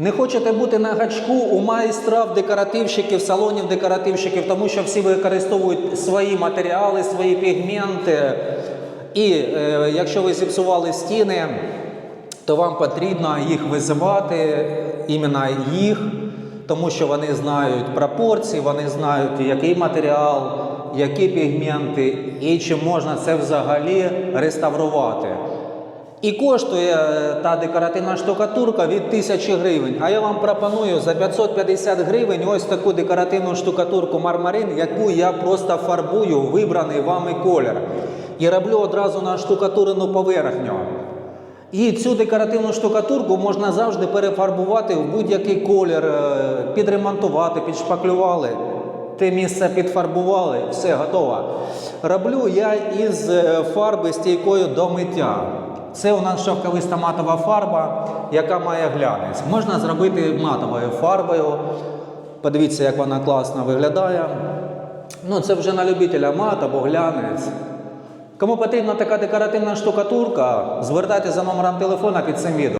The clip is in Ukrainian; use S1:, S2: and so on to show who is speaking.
S1: Не хочете бути на гачку у майстрів, декоративщиків, салонів декоративщиків, тому що всі використовують свої матеріали, свої пігменти. І е, якщо ви зіпсували стіни, то вам потрібно їх визивати, іменно їх, тому що вони знають пропорції, вони знають, який матеріал, які пігменти і чи можна це взагалі реставрувати. І коштує е, та декоративна штукатурка від 1000 гривень. А я вам пропоную за 550 гривень ось таку декоративну штукатурку мармарин, яку я просто фарбую вибраний вами колір. І роблю одразу на штукатурену поверхню. І цю декоративну штукатурку можна завжди перефарбувати в будь-який колір, е, підремонтувати, підшпаклювали. Те місце підфарбували, все готово. Роблю я із е, фарби стійкою до миття. Це у нас шовковиста матова фарба, яка має глянець. Можна зробити матовою фарбою. Подивіться, як вона класно виглядає. Ну, це вже на любителя мат або глянець. Кому потрібна така декоративна штукатурка, звертайтеся за номером телефона під цим відео.